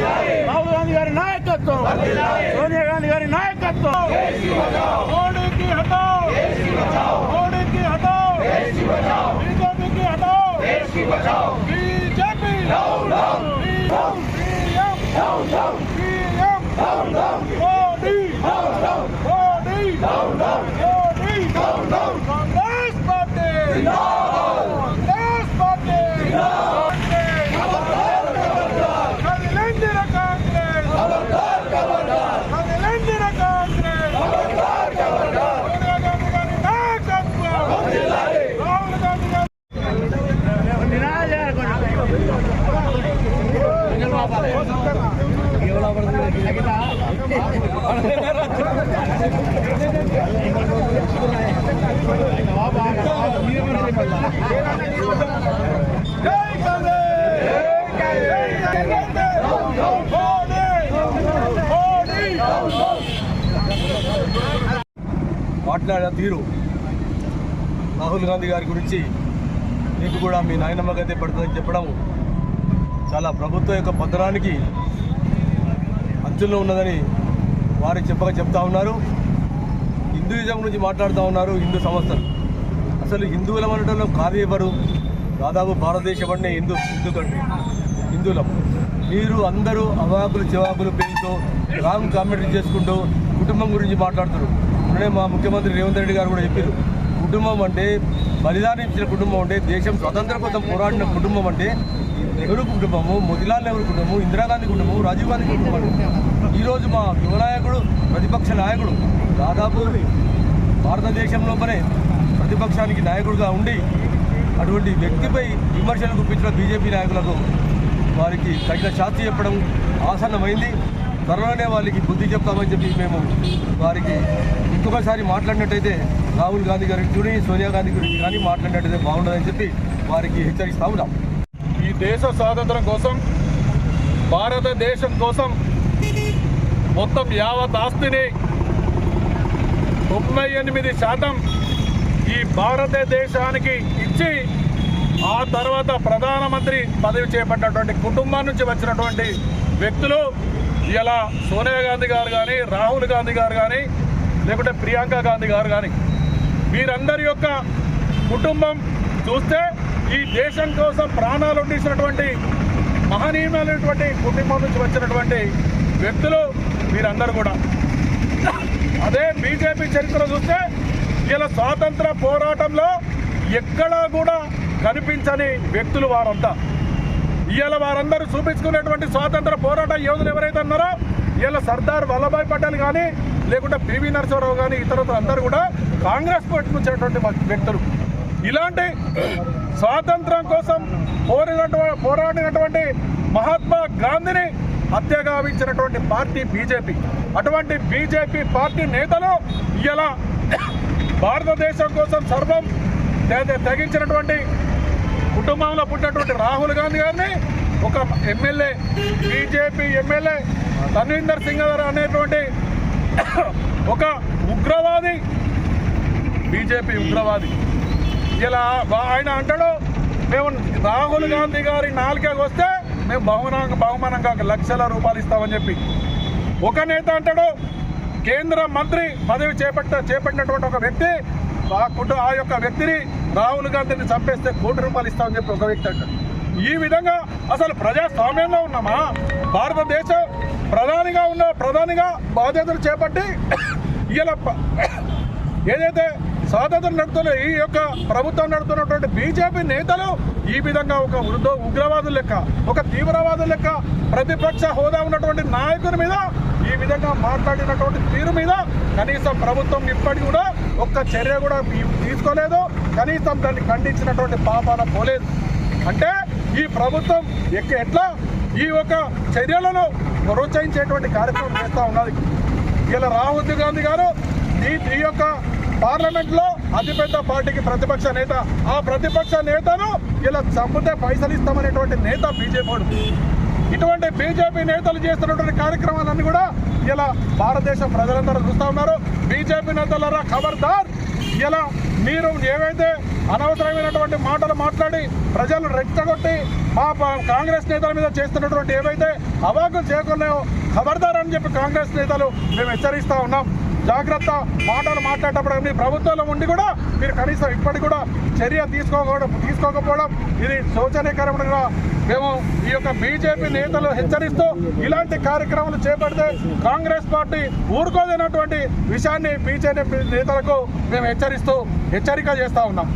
रा न कतो सोनीअ गांधी गाॾी न कतो जी हटाओ हटाओ बी पी की हटाओ बी पी మాట్లాడిన తీరు రాహుల్ గాంధీ గారి గురించి మీకు కూడా మీ నాయనమ్మ గతే పడుతుందని చెప్పడం చాలా ప్రభుత్వం యొక్క పత్రానికి అంచుల్లో ఉన్నదని వారు చెప్పక చెప్తా ఉన్నారు. హిందూయిజం గురించి మాట్లాడుతూ ఉన్నారు హిందూ సంస్థలు. అసలు హిందువులం అనడంలో కాదు ఎవరు? దాదాపు భారతదేశం హిందూ హిందూ కంట్రీ. హిందువులం. మీరు అందరూ అవాకులు చివాకులు పేరుతో రాంగ్ కామెంటరీ చేసుకుంటూ కుటుంబం గురించి మాట్లాడుతున్నారు. మొన్ననే మా ముఖ్యమంత్రి రేవంత్ రెడ్డి గారు కూడా చెప్పారు. కుటుంబం అంటే బలిదానం ఇచ్చిన కుటుంబం అంటే దేశం స్వతంత్ర కోసం పోరాడిన కుటుంబం అంటే నెహ్రూ కుటుంబము మోతిలాల్ నెహ్రూ కుటుంబము ఇందిరాగాంధీ కుటుంబము రాజీవ్ గాంధీ కుటుంబం ఈరోజు మా యువనాయకుడు ప్రతిపక్ష నాయకుడు దాదాపు భారతదేశం లోపలే ప్రతిపక్షానికి నాయకుడిగా ఉండి అటువంటి వ్యక్తిపై విమర్శలు గుప్పించిన బీజేపీ నాయకులకు వారికి తగిన శాస్తి చెప్పడం ఆసన్నమైంది. త్వరలోనే వాళ్ళకి బుద్ధి చెప్తామని చెప్పి మేము వారికి ఇంకొకసారి మాట్లాడినట్టయితే రాహుల్ గాంధీ గారి గురించి సోనియా గాంధీ గురించి కానీ మాట్లాడినట్టయితే బాగుండదని చెప్పి వారికి హెచ్చరిస్తా ఉన్నాం. ఈ దేశ స్వాతంత్రం కోసం భారతదేశం కోసం మొత్తం యావత్ ఆస్తిని తొంభై ఎనిమిది శాతం ఈ భారతదేశానికి ఇచ్చి ఆ తర్వాత ప్రధానమంత్రి పదవి చేపట్టినటువంటి కుటుంబం నుంచి వచ్చినటువంటి వ్యక్తులు ఇలా సోనియా గాంధీ గారు కానీ రాహుల్ గాంధీ గారు కానీ లేకుంటే ప్రియాంక గాంధీ గారు కానీ వీరందరి యొక్క కుటుంబం చూస్తే ఈ దేశం కోసం ప్రాణాలు ఉండిసినటువంటి మహనీయమైనటువంటి కుటుంబం నుంచి వచ్చినటువంటి వ్యక్తులు వీరందరూ కూడా. అదే బీజేపీ చరిత్ర చూస్తే ఇలా స్వాతంత్ర పోరాటంలో ఎక్కడా కూడా కనిపించని వ్యక్తులు వారంతా. ఇవాళ వారందరూ చూపించుకునేటువంటి స్వాతంత్ర పోరాట యోధులు ఎవరైతే ఉన్నారో ఇవాళ సర్దార్ వల్లభాయ్ పటేల్ కానీ లేకుంటే పివి నరసింహారావు కానీ ఇతరులు అందరూ కూడా కాంగ్రెస్ పార్టీ నుంచి వ్యక్తులు. ఇలాంటి స్వాతంత్రం కోసం పోరినటువంటి పోరాడినటువంటి మహాత్మా గాంధీని హత్య గావించినటువంటి పార్టీ బీజేపీ అటువంటి బీజేపీ పార్టీ నేతలు ఇలా భారతదేశం కోసం సర్వం తెగించినటువంటి కుటుంబంలో పుట్టినటువంటి రాహుల్ గాంధీ గారిని ఒక MLA BJP MLA Tanvinder Singh గారు అనేటువంటి ఒక ఉగ్రవాది బీజేపీ ఉగ్రవాది. ఇలా ఆయన అంటాడు మేము రాహుల్ గాంధీ గారి నాలుకకి వస్తే మేము బహుమాన బహుమానంగా కాక లక్షల రూపాయలు ఇస్తామని చెప్పి. ఒక నేత అంటాడు కేంద్ర మంత్రి పదవి చేపట్ట చేపట్టినటువంటి ఒక వ్యక్తి ఆ కుటుంబ ఆ యొక్క వ్యక్తిని రాహుల్ గాంధీని చంపేస్తే కోటి రూపాయలు ఇస్తామని చెప్పి ఒక వ్యక్తి అంటాడు. ఈ విధంగా అసలు ప్రజాస్వామ్యంలో ఉన్నామా? భారతదేశం ప్రధానిగా ఉన్న ప్రధానిగా బాధ్యతలు చేపట్టి ఇలా ఏదైతే స్వాతంత్రం నడుతున్న ఈ యొక్క ప్రభుత్వం నడుతున్నటువంటి బీజేపీ నేతలు ఈ విధంగా ఒక వృద్ధ ఉగ్రవాదుల లెక్క ఒక తీవ్రవాదుల లెక్క ప్రతిపక్ష హోదా ఉన్నటువంటి నాయకుని మీద ఈ విధంగా మాట్లాడినటువంటి తీరు మీద కనీసం ప్రభుత్వం ఇప్పటికి కూడా ఒక్క చర్య కూడా తీసుకోలేదు. కనీసం దాన్ని ఖండించినటువంటి పాపాన పోలేదు. అంటే ఈ ప్రభుత్వం ఎక్క- ఎట్లా ఈ యొక్క చర్యలను ప్రోత్సహించేటువంటి కార్యక్రమం చేస్తూ ఉన్నది. ఇలా రాహుల్ గాంధీ గారు ఈ ఈ యొక్క పార్లమెంట్లో అతిపెద్ద పార్టీకి ప్రతిపక్ష నేత. ఆ ప్రతిపక్ష నేతను ఇలా చంపితే పైసలు ఇస్తామనేటువంటి నేత బీజేపీ ఇటువంటి బీజేపీ నేతలు చేస్తున్నటువంటి కార్యక్రమాలన్నీ కూడా ఇలా భారతదేశం ప్రజలందరూ చూస్తూ ఉన్నారు. బీజేపీ నేతలరా ఖబర్దార్. ఇలా మీరు ఏవైతే అనవసరమైనటువంటి మాటలు మాట్లాడి ప్రజలు రెచ్చగొట్టి మా కాంగ్రెస్ నేతల మీద చేస్తున్నటువంటి ఏవైతే అవాకులు చేయకున్నాయో ఖబర్దారని చెప్పి కాంగ్రెస్ నేతలు మేము హెచ్చరిస్తూ ఉన్నాం. జాగ్రత్త మాటలు మాట్లాడేటప్పుడు మీ ప్రభుత్వంలో ఉండి కూడా మీరు కనీసం ఇప్పటికి కూడా చర్య తీసుకోకపోవడం తీసుకోకపోవడం ఇది శోచనీయకరంగా మేము ఈ యొక్క బీజేపీ నేతలు హెచ్చరిస్తూ ఇలాంటి కార్యక్రమాలు చేపడితే కాంగ్రెస్ పార్టీ ఊరుకోదన్నటువంటి విషయాన్ని బీజేపీ నేతలకు మేము హెచ్చరిస్తూ హెచ్చరిక చేస్తా ఉన్నాం.